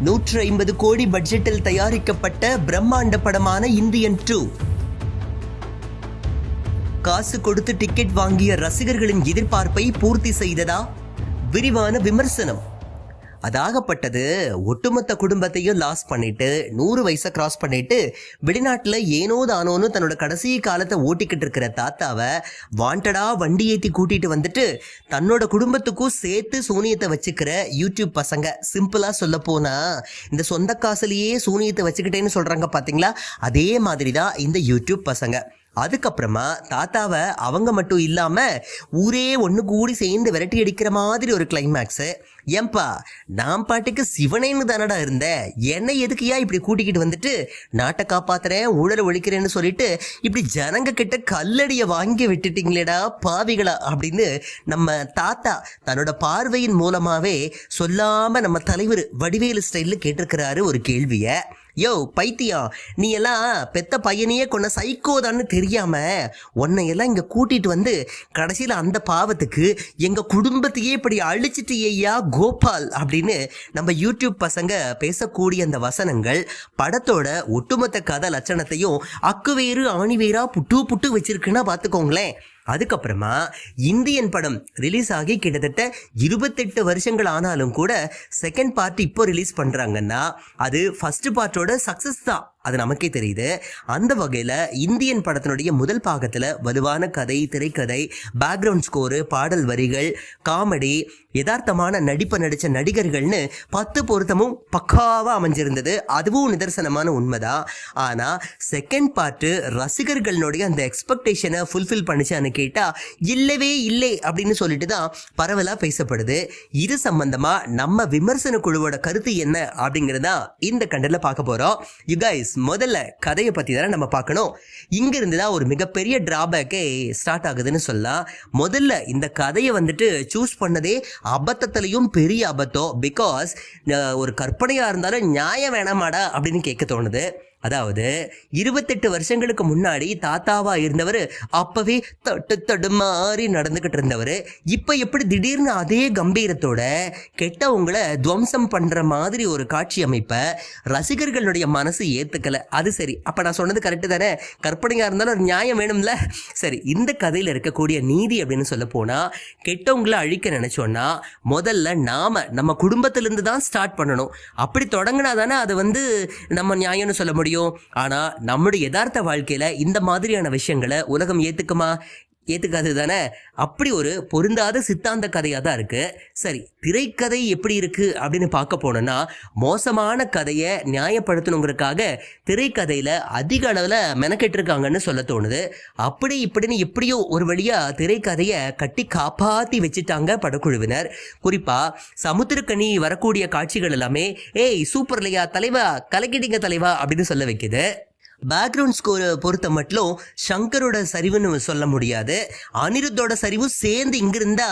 நூற்று ஐம்பது கோடி பட்ஜெட்டில் தயாரிக்கப்பட்ட பிரம்மாண்ட படமான இந்தியன் டூ. காசு கொடுத்து டிக்கெட் வாங்கிய ரசிகர்களின் எதிர்பார்ப்பை பூர்த்தி செய்ததா? விரிவான விமர்சனம். அதாகப்பட்டது. ஒட்டுமொத்த குடும்பத்தையும் லாஸ் பண்ணிட்டு நூறு வயசை கிராஸ் பண்ணிட்டு வெளிநாட்டில் ஏனோ தானோன்னு தன்னோட கடைசி காலத்தை ஓட்டிக்கிட்டு இருக்கிற தாத்தாவை வாண்டடா வண்டி ஏற்றி கூட்டிட்டு வந்துட்டு தன்னோட குடும்பத்துக்கும் சேர்த்து சூனியத்தை வச்சுக்கிற யூடியூப் பசங்க. சிம்பிளாக சொல்ல போனால் இந்த சொந்த காசுலேயே சூனியத்தை வச்சுக்கிட்டேன்னு சொல்கிறாங்க பார்த்தீங்களா அதே மாதிரி தான் இந்த யூடியூப் பசங்க. அதுக்கப்புறமா தாத்தாவை அவங்க மட்டும் இல்லாமல் ஊரே ஒன்று கூடி சேர்ந்து விரட்டி அடிக்கிற மாதிரி ஒரு கிளைமேக்ஸு ஏன்பா நான் பாட்டுக்கு சிவனேன்னு தானடா இருந்தேன். என்னை எதுக்குயா இப்படி கூட்டிக்கிட்டு வந்துட்டு நாட்டை காப்பாத்துறேன் ஊழலை ஒழிக்கிறேன்னு சொல்லிட்டு இப்படி ஜனங்க கிட்ட கல்லடியை வாங்கி விட்டுட்டீங்களேடா பாவிகளா அப்படின்னு நம்ம தாத்தா தன்னோட பார்வையின் மூலமாகவே சொல்லாமல் நம்ம தலைவர் வடிவேலு ஸ்டைலில் கேட்டிருக்கிறாரு ஒரு கேள்வியை. யோ பைத்தியம். நீ எல்லாம் பெத்த பையனையே கொண்ட சைக்கோதான்னு தெரியாம உன்னை எல்லாம் இங்க கூட்டிட்டு வந்து கடைசியில அந்த பாவத்துக்கு எங்க குடும்பத்தையே இப்படி அழிச்சிட்டியா கோபால் அப்படின்னு நம்ம யூடியூப் பசங்க பேசக்கூடிய அந்த வசனங்கள் படத்தோட ஒட்டுமொத்த கதை லட்சணத்தையும் அக்குவேறு ஆணிவேரா புட்டு புட்டு வச்சிருக்குன்னா பார்த்துக்கோங்களேன் அதுக்கப்புறமா இந்தியன் படம் ரிலீஸ் ஆகி கிட்டத்தட்ட இருபத்தெட்டு வருஷங்கள் ஆனாலும் கூட செகண்ட் பார்ட் இப்போ ரிலீஸ் பண்ணுறாங்கன்னா அது ஃபஸ்ட்டு பார்ட்டோட சக்ஸஸ் தான். அது நமக்கே தெரியுது. அந்த வகையில் இந்தியன் படத்தினுடைய முதல் பாகத்தில் வலுவான கதை திரைக்கதை பேக்ரவுண்ட் ஸ்கோரு பாடல் வரிகள் காமெடி யதார்த்தமான நடிப்பை நடித்த நடிகர்கள்னு பத்து பொருத்தமும் பக்காவாக அமைஞ்சிருந்தது. அதுவும் நிதர்சனமான உண்மைதான். ஆனால் செகண்ட் பார்ட்டு ரசிகர்களுடைய அந்த எக்ஸ்பெக்டேஷனை ஃபுல்ஃபில் பண்ணிச்சான்னு கேட்டால் இல்லவே இல்லை அப்படின்னு சொல்லிட்டு தான் பரவலாக பேசப்படுது. இது சம்பந்தமாக நம்ம விமர்சன குழுவோட கருத்து என்ன அப்படிங்கிறதா இந்த கண்டல பார்க்க போகிறோம் யுகாய்ஸ் கைஸ் முதல்ல கதையை பற்றி தானே நம்ம பார்க்கணும். இங்கேருந்து தான் ஒரு மிகப்பெரிய ட்ராபேக்கே ஸ்டார்ட் ஆகுதுன்னு சொல்லலாம். முதல்ல இந்த கதையை வந்துட்டு சூஸ் பண்ணதே அபத்தத்துலேயும் பெரிய அபத்தம். பிகாஸ் ஒரு கற்பனையாக இருந்தாலும் நியாயம் வேணாமாடா அப்படின்னு கேட்க தோணுது. அதாவது இருபத்தெட்டு வருஷங்களுக்கு முன்னாடி தாத்தாவா இருந்தவர் அப்பவே தட்டு தடுமாறி நடந்துகிட்டு இருந்தவர். இப்போ எப்படி திடீர்னு அதே கம்பீரத்தோட கெட்டவங்களை துவம்சம் பண்ற மாதிரி ஒரு காட்சி அமைப்பை ரசிகர்களுடைய மனசு ஏத்துக்கல. அது சரி. அப்ப நான் சொன்னது கரெக்டு தானே? கற்பனையா இருந்தாலும் ஒரு நியாயம் வேணும்ல? சரி இந்த கதையில இருக்கக்கூடிய நீதி அப்படின்னு சொல்ல போனா கெட்டவங்களை அழிக்க நினைச்சோம்னா முதல்ல நாம நம்ம குடும்பத்திலிருந்து தான் ஸ்டார்ட் பண்ணணும். அப்படி தொடங்கினா தானே அது வந்து நம்ம நியாயம்னு சொல்ல முடியும். ஆனால் நம்முடைய யதார்த்த வாழ்க்கையில் இந்த மாதிரியான விஷயங்களை உலகம் ஏற்றுக்குமா ஏற்றுக்காது தானே அப்படி ஒரு பொருந்தாத சித்தாந்த கதையாக தான் இருக்குது சரி திரைக்கதை எப்படி இருக்குது அப்படின்னு பார்க்க போனோன்னா மோசமான கதையை நியாயப்படுத்தணுங்கிறதுக்காக திரைக்கதையில் அதிக அளவில் மெனக்கெட்டிருக்காங்கன்னு சொல்ல தோணுது. அப்படி இப்படின்னு எப்படியோ ஒரு வழியாக திரைக்கதையை கட்டி காப்பாற்றி வச்சுட்டாங்க படக்குழுவினர். குறிப்பாக சமுத்திரக்கனி வரக்கூடிய காட்சிகள் எல்லாமே ஏய் சூப்பர் இல்லையா தலைவா கலக்கிட்டீங்க தலைவா அப்படின்னு சொல்ல வைக்குது. பேக்ரவுண்ட் ஸ்கோரை பொறுத்த மட்டும் சங்கரோட சரிவுன்னு சொல்ல முடியாது. அனிருத்தோட சரிவு சேர்ந்து இங்கிருந்தா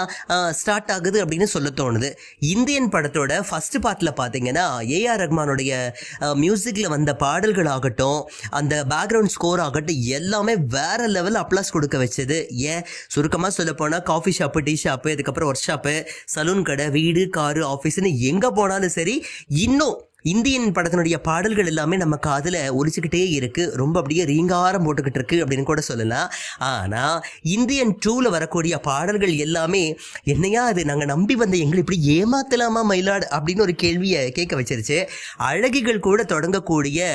ஸ்டார்ட் ஆகுது அப்படின்னு சொல்ல தோணுது. இந்தியன் படத்தோட ஃபர்ஸ்ட் பார்ட்டில் பார்த்தீங்கன்னா ஏஆர் ரஹ்மானுடைய மியூசிக்கில் வந்த பாடல்கள் ஆகட்டும் அந்த பேக்ரவுண்ட் ஸ்கோர் ஆகட்டும் எல்லாமே வேற லெவல் அப்ளாஸ் கொடுக்க வச்சது. ஏன்? சுருக்கமாக சொல்ல போனால் காஃபி ஷாப்பு டீ ஷாப்பு இதுக்கப்புறம் ஒர்க் ஷாப்பு சலூன் கடை வீடு காரு ஆஃபீஸ்னு எங்கே போனாலும் சரி இன்னும் இந்தியன் படத்தினுடைய பாடல்கள் எல்லாமே நம்ம காதில் ஒலிச்சுக்கிட்டே இருக்குது ரொம்ப அப்படியே ரீங்காரம் போட்டுக்கிட்டு இருக்கு அப்படின்னு கூட சொல்லலாம். ஆனால் இந்தியன் டூவில் வரக்கூடிய பாடல்கள் எல்லாமே என்னையா அது நாங்கள் நம்பி வந்த எங்களை இப்படி ஏமாத்தலாமா மயிலாடு அப்படின்னு ஒரு கேள்வியை கேட்க வச்சிருச்சு. அழகிகள் கூட தொடங்கக்கூடிய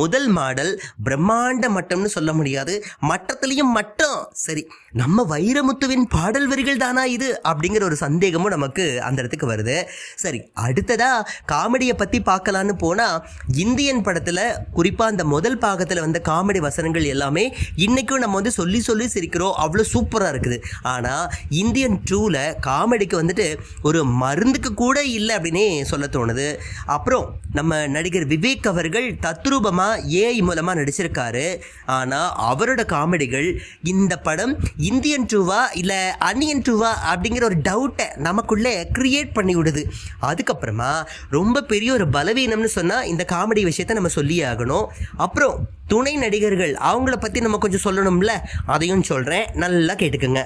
முதல் மாடல் பிரம்மாண்ட மட்டம்னு சொல்ல முடியாது. மட்டத்துலேயும் மட்டம். சரி நம்ம வைரமுத்துவின் பாடல் வரிகள் தானா இது? அப்படிங்கிற ஒரு சந்தேகமும் நமக்கு அந்த இடத்துக்கு வருது. சரி அடுத்ததா காமெடியை பற்றி பார்க்க பார்க்கலான்னு போனால் இந்தியன் படத்தில் குறிப்பாக அந்த முதல் பாகத்தில் வந்த காமெடி வசனங்கள் எல்லாமே இன்றைக்கும் நம்ம வந்து சொல்லி சொல்லி சிரிக்கிறோம். அவ்வளோ சூப்பராக இருக்குது. ஆனால் இந்தியன் டூவில் காமெடிக்கு வந்துட்டு ஒரு மருந்துக்கு கூட இல்லை அப்படின்னே சொல்ல தோணுது. அப்புறம் நம்ம நடிகர் விவேக் அவர்கள் தத்ரூபமாக ஏஐ மூலமாக நடிச்சிருக்காரு. ஆனால் அவரோட காமெடிகள் இந்த படம் இந்தியன் டூவா இல்லை அன்னியன் டூவா அப்படிங்கிற ஒரு டவுட்டை நமக்குள்ளே க்ரியேட் பண்ணி விடுது. அதுக்கப்புறமா ரொம்ப பெரிய ஒரு பலவீனம்னு சொன்னால் இந்த காமெடி விஷயத்தை நம்ம சொல்லியே ஆகணும். அப்புறம் துணை நடிகர்கள் அவங்கள பற்றி நம்ம கொஞ்சம் சொல்லணும்ல? அதையும் சொல்கிறேன் நல்லா கேட்டுக்கோங்க.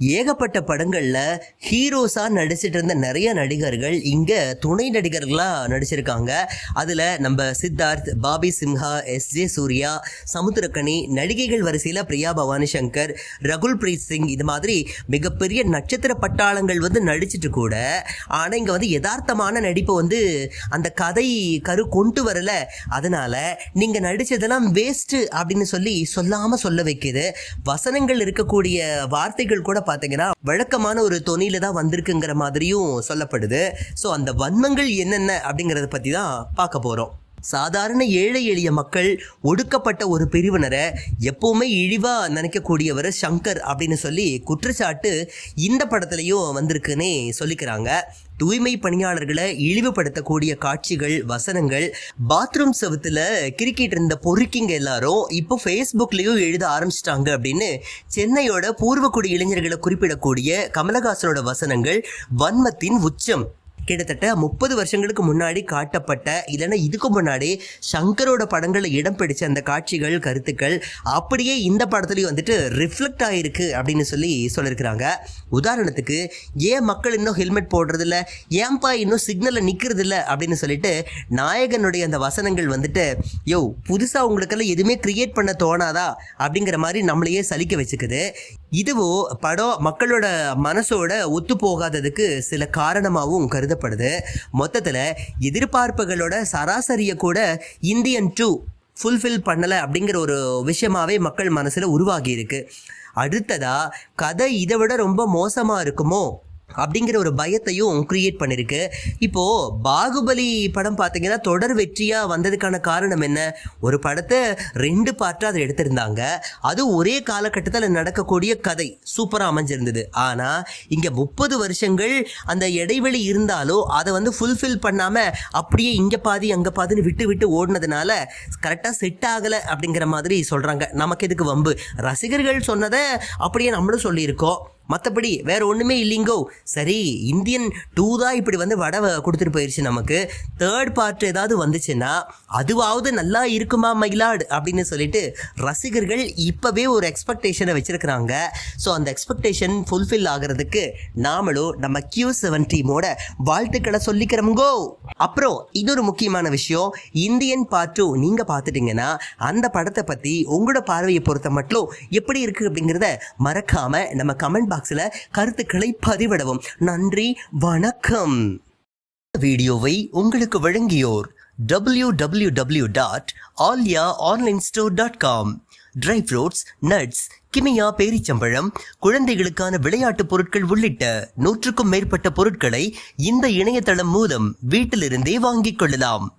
ஏகப்பட்ட படங்களில் ஹீரோஸாக நடிச்சிட்டு இருந்த நிறைய நடிகர்கள் இங்கே துணை நடிகர்களாக நடிச்சிருக்காங்க. அதில் நம்ம சித்தார்த் பாபி சிம்ஹா எஸ் ஜே சூர்யா சமுத்திரக்கணி நடிகைகள் வரிசையில் பிரியா பவானி சங்கர் ரகுல் பிரீத் சிங் இது மாதிரி மிகப்பெரிய நட்சத்திர பட்டாளங்கள் வந்து நடிச்சிட்டு கூட ஆனால் இங்கே வந்து யதார்த்தமான நடிப்பை வந்து அந்த கதை கரு கொண்டு வரல. அதனால் நீங்கள் நடித்ததெல்லாம் வேஸ்ட்டு அப்படின்னு சொல்லி சொல்லாமல் சொல்ல வைக்கிது. வசனங்கள் இருக்கக்கூடிய வார்த்தைகள் கூட பார்த்தீங்கன்னா வழக்கமான ஒரு தொனியில தான் வந்திருக்குங்கிற மாதிரியும் சொல்லப்படுது. ஸோ அந்த வன்மங்கள் என்னென்ன அப்படிங்கிறத பற்றி தான் பார்க்க போகிறோம் சாதாரண ஏழை எளிய மக்கள் ஒடுக்கப்பட்ட ஒரு பிரிவினரை எப்பவுமே இழிவாக நினைக்கக்கூடியவர் சங்கர் அப்படின்னு சொல்லி குற்றச்சாட்டு இந்த படத்துலையும் வந்திருக்குன்னே சொல்லிக்கிறாங்க. தூய்மை பணியாளர்களை இழிவுபடுத்தக்கூடிய காட்சிகள் வசனங்கள் பாத்ரூம் செவத்தில் கிரிக்கெட் இருந்த பொறுக்கிங்க எல்லாரும் இப்போ ஃபேஸ்புக்லேயும் எழுத ஆரம்பிச்சிட்டாங்க அப்படின்னு சென்னையோட பூர்வக்குடி இளைஞர்களை குறிப்பிடக்கூடிய கமலஹாசனோட வசனங்கள் வன்மத்தின் உச்சம். கிட்டத்தட்ட முப்பது வருஷங்களுக்கு முன்னாடி காட்டப்பட்ட இல்லைன்னா இதுக்கு முன்னாடி சங்கரோட படங்களில் இடம் பிடிச்ச அந்த காட்சிகள் கருத்துக்கள் அப்படியே இந்த படத்துலையும் வந்துட்டு ரிஃப்ளெக்ட் ஆகிருக்கு அப்படின்னு சொல்லி சொல்லியிருக்கிறாங்க. உதாரணத்துக்கு ஏன் மக்கள் இன்னும் ஹெல்மெட் போடுறதில்ல? ஏன்பா இன்னும் சிக்னலில் நிற்கிறது இல்லை அப்படின்னு சொல்லிட்டு நாயகனுடைய அந்த வசனங்கள் வந்துட்டு யோ புதுசாக உங்களுக்கெல்லாம் எதுவுமே கிரியேட் பண்ண தோணாதா? அப்படிங்கிற மாதிரி நம்மளையே சலிக்க வச்சுக்குது. இதுவோ படம் மக்களோட மனசோட ஒத்து போகாததுக்கு சில காரணமாகவும் கருதப்படுது. மொத்தத்தில் எதிர்பார்ப்புகளோட சராசரியை கூட இந்தியன் டூ ஃபுல்ஃபில் பண்ணலை அப்படிங்கிற ஒரு விஷயமாவே மக்கள் மனசில் உருவாகி இருக்கு. கதை இதை விட ரொம்ப மோசமாக இருக்குமோ? அப்படிங்கிற ஒரு பயத்தையும் கிரியேட் பண்ணியிருக்கு இப்போது பாகுபலி படம் பார்த்தீங்கன்னா தொடர் வெற்றியாக வந்ததுக்கான காரணம் என்ன? ஒரு படத்தை ரெண்டு பார்ட்டாக அதை எடுத்திருந்தாங்க. அது ஒரே காலகட்டத்தில் நடக்கக்கூடிய கதை சூப்பராக அமைஞ்சிருந்தது. ஆனால் இங்கே முப்பது வருஷங்கள் அந்த இடைவெளி இருந்தாலும் அதை வந்து ஃபுல்ஃபில் பண்ணாமல் அப்படியே இங்கே பாதி அங்கே பாதின்னு விட்டு விட்டு ஓடினதுனால கரெக்டாக செட் ஆகலை அப்படிங்கிற மாதிரி சொல்கிறாங்க நமக்கு எதுக்கு வம்பு? ரசிகர்கள் சொன்னதை அப்படியே நம்மளும் சொல்லியிருக்கோம். மற்றபடி வேற ஒன்றுமே இல்லைங்கோ. சரி இந்தியன் டூ தான் இப்படி வந்து வடை கொடுத்துட்டு போயிடுச்சு நமக்கு. தேர்ட் பார்ட் ஏதாவது வந்துச்சுன்னா அதுவாவது நல்லா இருக்குமா மயிலாடு அப்படின்னு சொல்லிட்டு ரசிகர்கள் இப்போவே ஒரு எக்ஸ்பெக்டேஷனை வச்சுருக்குறாங்க. ஸோ அந்த எக்ஸ்பெக்டேஷன் ஃபுல்ஃபில் ஆகிறதுக்கு நாமளும் நம்ம கியூ செவன் டீமோட வாழ்த்துக்களை சொல்லிக்கிறோம்கோ அப்புறம் இன்னொரு முக்கியமான விஷயம் இந்தியன் பார்ட் டூ நீங்கள் பார்த்துட்டிங்கன்னா அந்த படத்தை பற்றி உங்களோட பார்வையை பொறுத்த மட்டும் எப்படி இருக்குது அப்படிங்கிறத மறக்காமல் நம்ம கமெண்ட் பாக்ஸில் கருத்துக்களை பதிவிடவும். நன்றி வணக்கம். வீடியோவை உங்களுக்கு வழங்கியோர் W W W dot Aalya online store dot com dry fruits nuts Kimia பேரிச்சம்பழம் குழந்தைகளுக்கான விளையாட்டுப் பொருட்கள் உள்ளிட்ட நூற்றுக்கும் மேற்பட்ட பொருட்களை இந்த இணையதளம் மூலம் வீட்டிலிருந்தே வாங்கிக் கொள்ளலாம்.